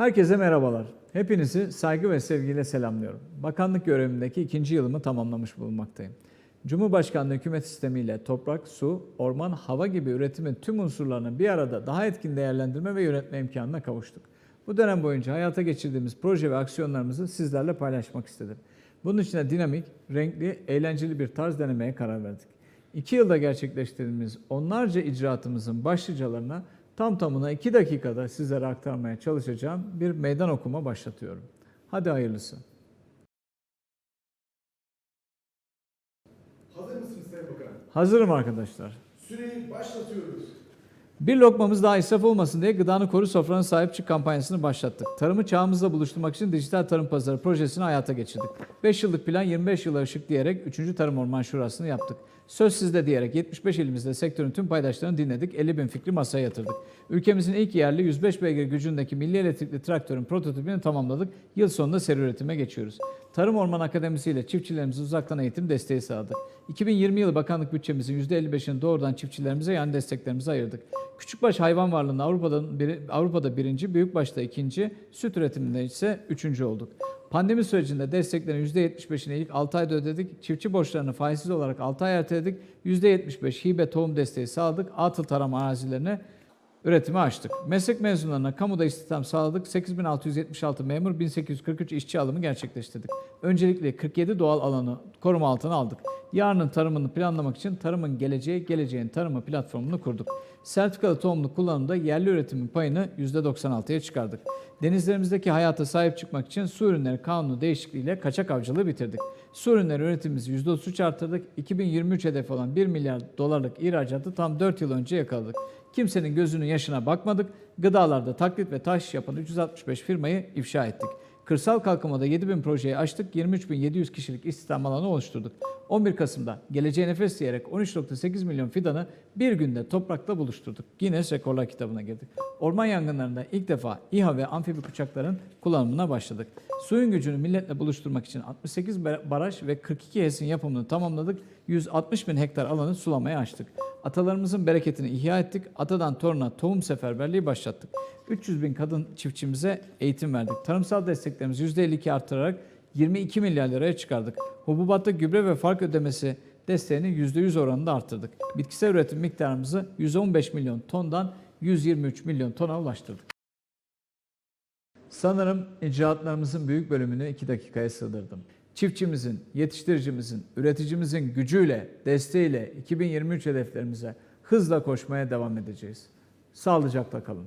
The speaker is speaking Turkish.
Herkese merhabalar. Hepinizi saygı ve sevgiyle selamlıyorum. Bakanlık görevimdeki ikinci yılımı tamamlamış bulunmaktayım. Cumhurbaşkanlığı hükümet sistemiyle toprak, su, orman, hava gibi üretimin tüm unsurlarını bir arada daha etkin değerlendirme ve yönetme imkanına kavuştuk. Bu dönem boyunca hayata geçirdiğimiz proje ve aksiyonlarımızı sizlerle paylaşmak istedim. Bunun için de dinamik, renkli, eğlenceli bir tarz denemeye karar verdik. İki yılda gerçekleştirdiğimiz onlarca icraatımızın başlıcalarına tam tamına iki dakikada sizlere aktarmaya çalışacağım bir meydan okuma başlatıyorum. Hadi hayırlısı. Hazır mısınız Sayın Bakan? Hazırım arkadaşlar. Süreyi başlatıyoruz. Bir lokmamız daha israf olmasın diye gıdanı koru sofranın sahip çık kampanyasını başlattık. Tarımı çağımızla buluşturmak için dijital tarım pazarı projesini hayata geçirdik. 5 yıllık plan 25 yıla ışık diyerek 3. Tarım Orman Şurası'nı yaptık. Söz sizde diyerek 75 ilimizde sektörün tüm paydaşlarını dinledik, 50 bin fikri masaya yatırdık. Ülkemizin ilk yerli 105 beygir gücündeki milli elektrikli traktörün prototipini tamamladık. Yıl sonunda seri üretime geçiyoruz. Tarım Orman Akademisi ile çiftçilerimize uzaktan eğitim desteği sağladık. 2020 yılı bakanlık bütçemizin %55'ini doğrudan çiftçilerimize yani desteklerimize ayırdık. Küçükbaş hayvan varlığında Avrupa'da, biri, Avrupa'da birinci, büyükbaşta ikinci, süt üretiminde ise üçüncü olduk. Pandemi sürecinde desteklerin %75'ini ilk 6 ayda ödedik. Çiftçi borçlarını faizsiz olarak 6 ay erteledik. %75 hibe tohum desteği sağladık. Atıl tarım arazilerine üretimi açtık. Meslek mezunlarına kamuda istihdam sağladık. 8676 memur, 1843 işçi alımı gerçekleştirdik. Öncelikle 47 doğal alanı koruma altına aldık. Yarının tarımını planlamak için Tarımın Geleceği, Geleceğin Tarımı platformunu kurduk. Sertifikalı tohumluk kullanımda yerli üretimin payını %96'ya çıkardık. Denizlerimizdeki hayata sahip çıkmak için su ürünleri kanunu değişikliğiyle kaçak avcılığı bitirdik. Su ürünleri üretimimizi %33 arttırdık. 2023 hedefi olan 1 milyar dolarlık ihracatı tam 4 yıl önce yakaladık. Kimsenin gözünün yaşına bakmadık. Gıdalarda taklit ve taş yapan 365 firmayı ifşa ettik. Kırsal kalkınmada 7000 projeyi açtık, 23.700 kişilik istihdam alanı oluşturduk. 11 Kasım'da Geleceğe Nefes diyerek 13.8 milyon fidanı bir günde toprakla buluşturduk. Guinness Rekorlar kitabına girdik. Orman yangınlarında ilk defa İHA ve amfibi uçakların kullanımına başladık. Suyun gücünü milletle buluşturmak için 68 baraj ve 42 HES'in yapımını tamamladık. 160 bin hektar alanı sulamaya açtık. Atalarımızın bereketini ihya ettik. Atadan toruna tohum seferberliği başlattık. 300 bin kadın çiftçimize eğitim verdik. Tarımsal desteklerimizi %52 artırarak 22 milyar liraya çıkardık. Hububatta gübre ve fark ödemesi desteğini %100 oranında arttırdık. Bitkisel üretim miktarımızı 115 milyon tondan 123 milyon tona ulaştırdık. Sanırım icraatlarımızın büyük bölümünü 2 dakikaya sığdırdım. Çiftçimizin, yetiştiricimizin, üreticimizin gücüyle, desteğiyle 2023 hedeflerimize hızla koşmaya devam edeceğiz. Sağlıcakla kalın.